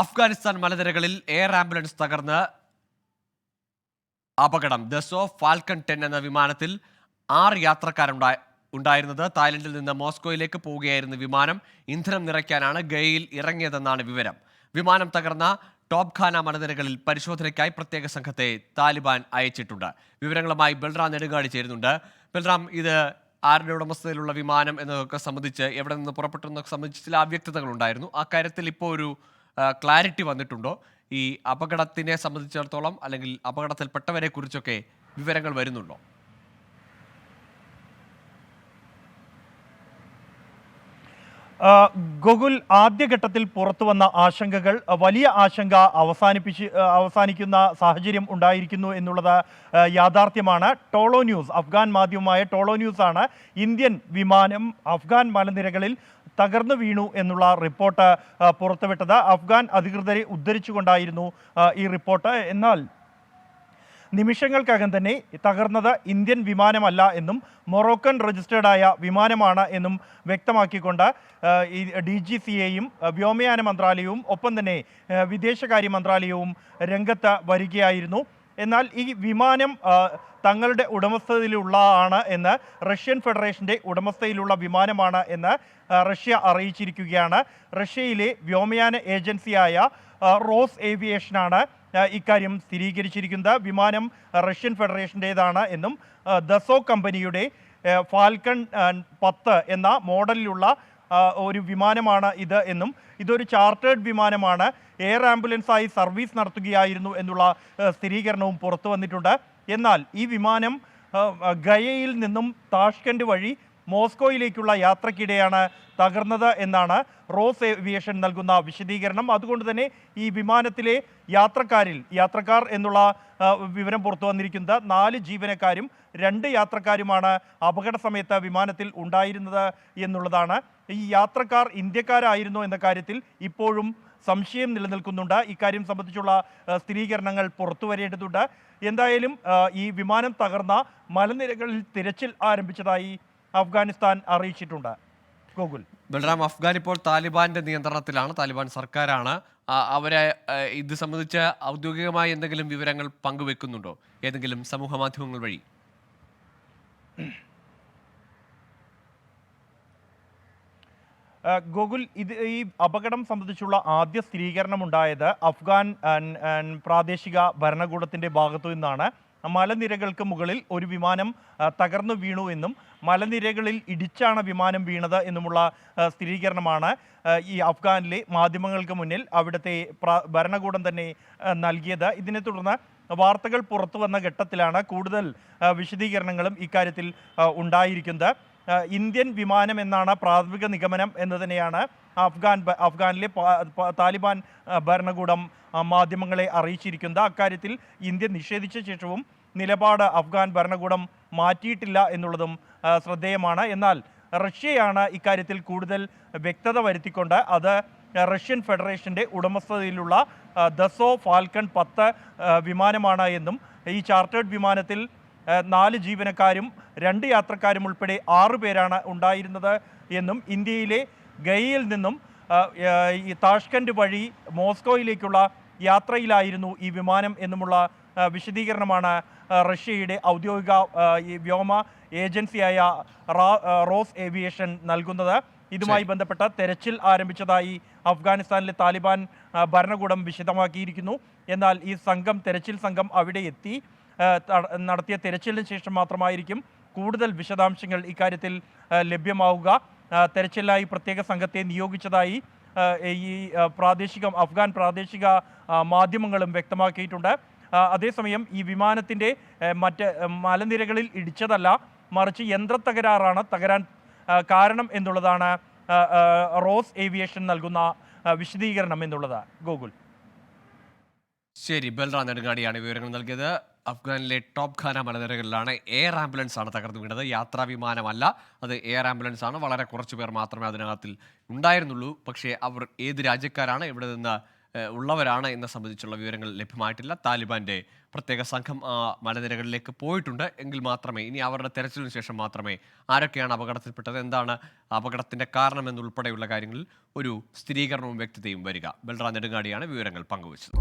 അഫ്ഗാനിസ്ഥാൻ മലനിരകളിൽ air ambulance തകർന്ന് അപകടം. ദസോ ഫാൽക്കൺ ടെൻ എന്ന വിമാനത്തിൽ ആറ് യാത്രക്കാരുണ്ടായി ഉണ്ടായിരുന്നത്. തായ്ലൻഡിൽ നിന്ന് മോസ്കോയിലേക്ക് പോവുകയായിരുന്ന വിമാനം. ഇന്ധനം നിറയ്ക്കാനാണ് ഗയയിൽ ഇറങ്ങിയതെന്നാണ് വിവരം. വിമാനം തകർന്ന ടോപ്ഖാന മലനിരകളിൽ പരിശോധനയ്ക്കായി പ്രത്യേക സംഘത്തെ താലിബാൻ അയച്ചിട്ടുണ്ട്. വിവരങ്ങളുമായി ബൽറാം നെടുകാടി ചേരുന്നുണ്ട്. ബൽറാം ഇത് ആരുടെ ഉടമസ്ഥതയിലുള്ള വിമാനം എന്നതൊക്കെ സംബന്ധിച്ച് എവിടെ നിന്ന് പുറപ്പെട്ടു സംബന്ധിച്ച് ചില അവ്യക്തതകളുണ്ടായിരുന്നു ആ കാര്യത്തിൽ ഇപ്പോൾ ഒരു ക്ലാരിറ്റി വന്നിട്ടുണ്ടോ? ഈ അപകടത്തിനെ സംബന്ധിച്ചിടത്തോളം അല്ലെങ്കിൽ അപകടത്തിൽപ്പെട്ടവരെ കുറിച്ചൊക്കെ വിവരങ്ങൾ വരുന്നുണ്ടോ? ഗോകുൽ ആദ്യഘട്ടത്തിൽ പുറത്തു വന്ന ആശങ്കകൾ വലിയ ആശങ്ക അവസാനിപ്പിച്ച് അവസാനിക്കുന്ന സാഹചര്യം ഉണ്ടായിരിക്കുന്നു എന്നുള്ളത് യാഥാർത്ഥ്യമാണ്. ടോളോ ന്യൂസ് അഫ്ഗാൻ മാധ്യമമായ ടോളോ ന്യൂസ് ആണ് ഇന്ത്യൻ വിമാനം അഫ്ഗാൻ മലനിരകളിൽ തകർന്നു വീണു എന്നുള്ള റിപ്പോർട്ട് പുറത്തുവിട്ടത്. അഫ്ഗാൻ അധികൃതരെ ഉദ്ധരിച്ചുകൊണ്ടായിരുന്നു ഈ റിപ്പോർട്ട്. എന്നാൽ നിമിഷങ്ങൾക്കകം തന്നെ തകർന്നത് ഇന്ത്യൻ വിമാനമല്ല എന്നും മൊറോക്കൻ രജിസ്റ്റേർഡായ വിമാനമാണ് എന്നും വ്യക്തമാക്കിക്കൊണ്ട് ഡി ജി സി എയും വ്യോമയാന മന്ത്രാലയവും ഒപ്പം തന്നെ വിദേശകാര്യ മന്ത്രാലയവും രംഗത്ത് വരികയായിരുന്നു. എന്നാൽ ഈ വിമാനം തങ്ങളുടെ ഉടമസ്ഥതയിലുള്ളതാണ് എന്ന് റഷ്യൻ ഫെഡറേഷന്റെ ഉടമസ്ഥയിലുള്ള വിമാനമാണ് എന്ന് റഷ്യ അറിയിച്ചിരിക്കുകയാണ്. റഷ്യയിലെ വ്യോമയാന ഏജൻസിയായ റോസ് ഏവിയേഷനാണ് ഇക്കാര്യം സ്ഥിരീകരിച്ചിരിക്കുന്നത് വിമാനം റഷ്യൻ ഫെഡറേഷന്റേതാണ് എന്നും ദസോ കമ്പനിയുടെ ഫാൽക്കൺ പത്ത് എന്ന മോഡലിലുള്ള ഒരു വിമാനമാണ് ഇത് എന്നും ഇതൊരു ചാർട്ടേഡ് വിമാനമാണ്. എയർ ആംബുലൻസായി സർവീസ് നടത്തുകയായിരുന്നു എന്നുള്ള സ്ഥിരീകരണവും പുറത്തു വന്നിട്ടുണ്ട്. എന്നാൽ ഈ വിമാനം ഗയയിൽ നിന്നും താഷ്കൻഡ് വഴി മോസ്കോയിലേക്കുള്ള യാത്രക്കിടെയാണ് തകർന്നത് എന്നാണ് റോസ് ഏവിയേഷൻ നൽകുന്ന വിശദീകരണം. അതുകൊണ്ട് തന്നെ ഈ വിമാനത്തിലെ യാത്രക്കാരിൽ യാത്രക്കാർ എന്നുള്ള വിവരം പുറത്തു വന്നിരിക്കുന്നത് നാല് ജീവനക്കാരും രണ്ട് യാത്രക്കാരുമാണ് അപകട സമയത്ത് വിമാനത്തിൽ ഉണ്ടായിരുന്നത് എന്നുള്ളതാണ്. ഈ യാത്രക്കാർ ഇന്ത്യക്കാരായിരുന്നു എന്ന കാര്യത്തിൽ ഇപ്പോഴും സംശയം നിലനിൽക്കുന്നുണ്ട്. ഇക്കാര്യം സംബന്ധിച്ചുള്ള സ്ഥിരീകരണങ്ങൾ പുറത്തു വരേണ്ടതുണ്ട്. എന്തായാലും ഈ വിമാനം തകർന്ന മലനിരകളിൽ തിരച്ചിൽ ആരംഭിച്ചതായി അഫ്ഗാനിസ്ഥാൻ അറിയിച്ചിട്ടുണ്ട്. ഗോകുൽ ബൽറാം അഫ്ഗാൻ ഇപ്പോൾ താലിബാന്റെ നിയന്ത്രണത്തിലാണ്. താലിബാൻ സർക്കാരാണ്. അവരെ ഇത് സംബന്ധിച്ച് ഔദ്യോഗികമായി എന്തെങ്കിലും വിവരങ്ങൾ പങ്കുവെക്കുന്നുണ്ടോ? ഏതെങ്കിലും സമൂഹ മാധ്യമങ്ങൾ വഴി? ഗോകുൽ ഇത് ഈ അപകടം സംബന്ധിച്ചുള്ള ആദ്യ സ്ഥിരീകരണം ഉണ്ടായത് അഫ്ഗാൻ പ്രാദേശിക ഭരണകൂടത്തിന്റെ ഭാഗത്തു നിന്നാണ്. മലനിരകൾക്ക് മുകളിൽ ഒരു വിമാനം തകർന്നു വീണു എന്നും മലനിരകളിൽ ഇടിച്ചാണ് വിമാനം വീണത് എന്നുമുള്ള സ്ഥിരീകരണമാണ് ഈ അഫ്ഗാനിലെ മാധ്യമങ്ങൾക്ക് മുന്നിൽ അവിടുത്തെ ഭരണകൂടം തന്നെ നൽകിയത്. ഇതിനെ തുടർന്ന് വാർത്തകൾ പുറത്തു വന്ന ഘട്ടത്തിലാണ് കൂടുതൽ വിശദീകരണങ്ങളും ഇക്കാര്യത്തിൽ ഉണ്ടായിരിക്കുന്നത്. ഇന്ത്യൻ വിമാനം എന്നാണ് പ്രാഥമിക നിഗമനം എന്ന് തന്നെയാണ് അഫ്ഗാൻ അഫ്ഗാനിലെ താലിബാൻ ഭരണകൂടം മാധ്യമങ്ങളെ അറിയിച്ചിരിക്കുന്നത്. അക്കാര്യത്തിൽ ഇന്ത്യ നിഷേധിച്ച ശേഷവും നിലപാട് അഫ്ഗാൻ ഭരണകൂടം മാറ്റിയിട്ടില്ല എന്നുള്ളതും ശ്രദ്ധേയമാണ്. എന്നാൽ റഷ്യയാണ് ഇക്കാര്യത്തിൽ കൂടുതൽ വ്യക്തത വരുത്തിക്കൊണ്ട് അത് റഷ്യൻ ഫെഡറേഷന്റെ ഉടമസ്ഥതയിലുള്ള ദസോ ഫാൽക്കൺ പത്ത് വിമാനമാണ് എന്നും ഈ ചാർട്ടേഡ് വിമാനത്തിൽ നാല് ജീവനക്കാരും രണ്ട് യാത്രക്കാരും ഉൾപ്പെടെ ആറു പേരാണ് ഉണ്ടായിരുന്നത് എന്നും ഇന്ത്യയിലെ ഗയയിൽ നിന്നും താഷ്കൻഡ് വഴി മോസ്കോയിലേക്കുള്ള യാത്രയിലായിരുന്നു ഈ വിമാനം എന്നുമുള്ള വിശദീകരണമാണ് റഷ്യയുടെ ഔദ്യോഗിക ഈ വ്യോമ ഏജൻസിയായ റോസ് ഏവിയേഷൻ നൽകുന്നത്. ഇതുമായി ബന്ധപ്പെട്ട തെരച്ചിൽ ആരംഭിച്ചതായി അഫ്ഗാനിസ്ഥാനിലെ താലിബാൻ ഭരണകൂടം വിശദമാക്കിയിരിക്കുന്നു. എന്നാൽ ഈ സംഘം തെരച്ചിൽ സംഘം അവിടെ എത്തി നടത്തിയ തെരച്ചിലിന് ശേഷം മാത്രമായിരിക്കും കൂടുതൽ വിശദാംശങ്ങൾ ഇക്കാര്യത്തിൽ ലഭ്യമാവുക. തെരച്ചിലിനായി പ്രത്യേക സംഘത്തെ നിയോഗിച്ചതായി ഈ പ്രാദേശികം അഫ്ഗാൻ പ്രാദേശിക മാധ്യമങ്ങളും വ്യക്തമാക്കിയിട്ടുണ്ട്. അതേസമയം ഈ വിമാനത്തിന്റെ മറ്റ് മലനിരകളിൽ ഇടിച്ചതല്ല മറിച്ച് യന്ത്രത്തകരാറാണ് തകരാൻ കാരണം എന്നുള്ളതാണ് റോസ് ഏവിയേഷൻ നൽകുന്ന വിശദീകരണം എന്നുള്ളത്. ഗോകുൽ. ശരി ബൽറാം നെടുങ്ങാടിയാണ് വിവരങ്ങൾ നൽകിയത്. അഫ്ഗാനിലെ ടോപ് ഖാന മലനിരകളിലാണ് എയർ ആംബുലൻസ് ആണ് തകർന്നു വീണത്. യാത്രാ വിമാനമല്ല അത് എയർ ആംബുലൻസ് ആണ് വളരെ കുറച്ച് പേർ മാത്രമേ അതിനകത്തിൽ ഉണ്ടായിരുന്നുള്ളൂ. പക്ഷേ അവർ ഏത് രാജ്യക്കാരാണ് ഇവിടെ നിന്ന് ഉള്ളവരാണ് എന്ന സംബന്ധിച്ചുള്ള വിവരങ്ങൾ ലഭ്യമായിട്ടില്ല. താലിബാന്റെ പ്രത്യേക സംഘം ആ മലനിരകളിലേക്ക് പോയിട്ടുണ്ട്. എങ്കിൽ മാത്രമേ ഇനി അവരുടെ തെരച്ചിലിന് ശേഷം മാത്രമേ ആരൊക്കെയാണ് അപകടത്തിൽപ്പെട്ടത് എന്താണ് അപകടത്തിന്റെ കാരണം എന്നുൾപ്പെടെയുള്ള കാര്യങ്ങളിൽ ഒരു സ്ഥിരീകരണവും വ്യക്തതയും വരിക. ബൽറാം നെടുങ്ങാടിയാണ് വിവരങ്ങൾ പങ്കുവച്ചത്.